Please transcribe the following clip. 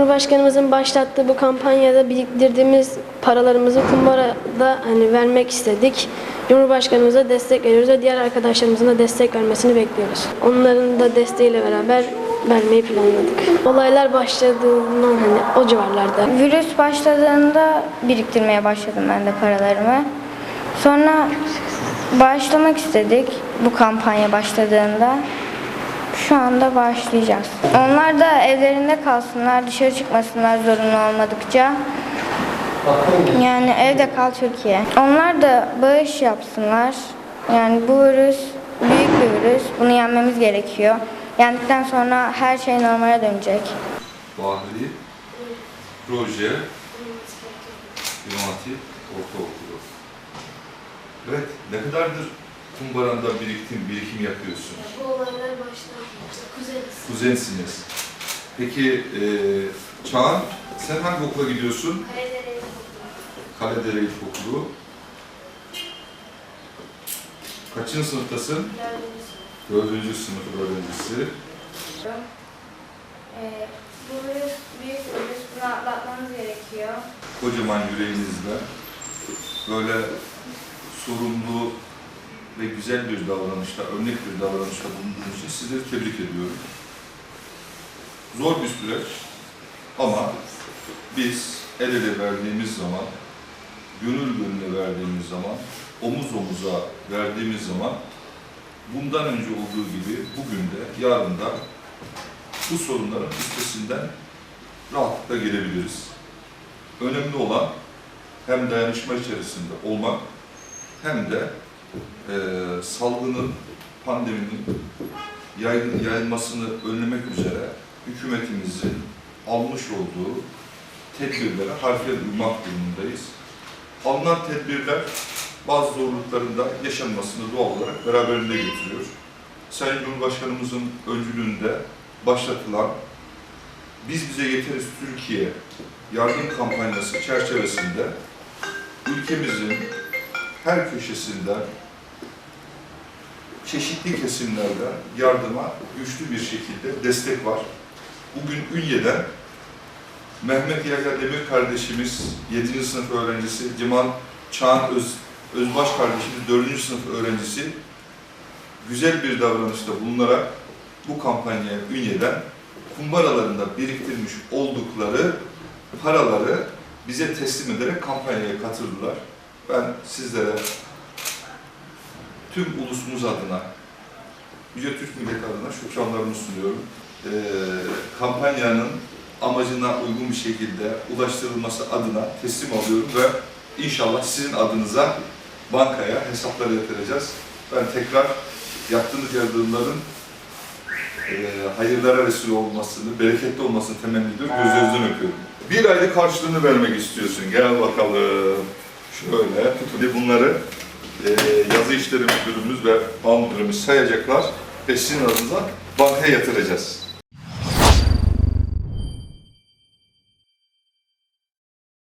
Cumhurbaşkanımızın başlattığı bu kampanyada biriktirdiğimiz paralarımızı kumbarada hani vermek istedik. Cumhurbaşkanımıza destek veriyoruz ve diğer arkadaşlarımızın da destek vermesini bekliyoruz. Onların da desteğiyle beraber vermeyi planladık. Olaylar başladığından hani o civarlarda. Virüs başladığında biriktirmeye başladım ben de paralarımı. Sonra başlamak istedik bu kampanya başladığında. Şu anda başlayacağız. Onlar da evlerinde kalsınlar, dışarı çıkmasınlar zorunlu olmadıkça. Yani evde kal Türkiye. Onlar da bağış yapsınlar. Yani bu virüs büyük bir virüs. Bunu yenmemiz gerekiyor. Yendikten sonra her şey normale dönecek. Bahri, Proje, İmam Hatip Ortaokulu. Evet, ne kadardır kumbaranda biriktim, birikim yapıyorsun? Bu olaylar başladı. Kuzeniz. Kuzensiniz. Peki, e, Çağan, sen hangi okula gidiyorsun? Kaledere İlkokulu. Kaçıncı sınıftasın? Dördüncü sınıf öğrencisi. Ee, bu virüs büyük bir virüs. Bunu atlatmamız gerekiyor. kocaman yüreğinizle böyle sorumlu ve güzel bir davranışta, örnek bir davranışta bulunduğunuz için sizleri tebrik ediyorum. Zor bir süreç ama biz el ele verdiğimiz zaman, gönül gönüle verdiğimiz zaman, omuz omuza verdiğimiz zaman bundan önce olduğu gibi bugün de, yarın da bu sorunların üstesinden rahatlıkla gelebiliriz önemli olan hem dayanışma içerisinde olmak hem de e, salgının, pandeminin yay- yayılmasını önlemek üzere hükümetimizin almış olduğu tedbirlere harfiyen uymak durumundayız. Alınan tedbirler bazı zorlukların da yaşanmasını doğal olarak beraberinde getiriyor. Sayın Cumhurbaşkanımızın öncülüğünde başlatılan Biz Bize Yeteriz Türkiye yardım kampanyası çerçevesinde ülkemizin her köşesinden çeşitli kesimlerden yardıma güçlü bir şekilde destek var. Bugün Ünye'den Mehmet Yahya Demir kardeşimiz 7. sınıf öğrencisi, Cemal Çağan Öz, Özbaş kardeşimiz 4. sınıf öğrencisi güzel bir davranışta bulunarak bu kampanyaya Ünye'den kumbaralarında biriktirmiş oldukları paraları bize teslim ederek kampanyaya katıldılar. Ben sizlere tüm ulusumuz adına, Yüce Türk milleti adına şükranlarımı sunuyorum. Ee, kampanyanın amacına uygun bir şekilde ulaştırılması adına teslim alıyorum ve inşallah sizin adınıza bankaya hesapları yatıracağız. Ben tekrar yaptığınız yardımların e, hayırlara vesile olmasını, bereketli olmasını temenni ediyorum. Gözlerinizden öpüyorum. Bir aylık karşılığını vermek istiyorsun. Gel bakalım. Şöyle. Şimdi bunları e, yazı işleri müdürümüz ve bağ müdürümüz sayacaklar ve sizin adınıza bankaya yatıracağız.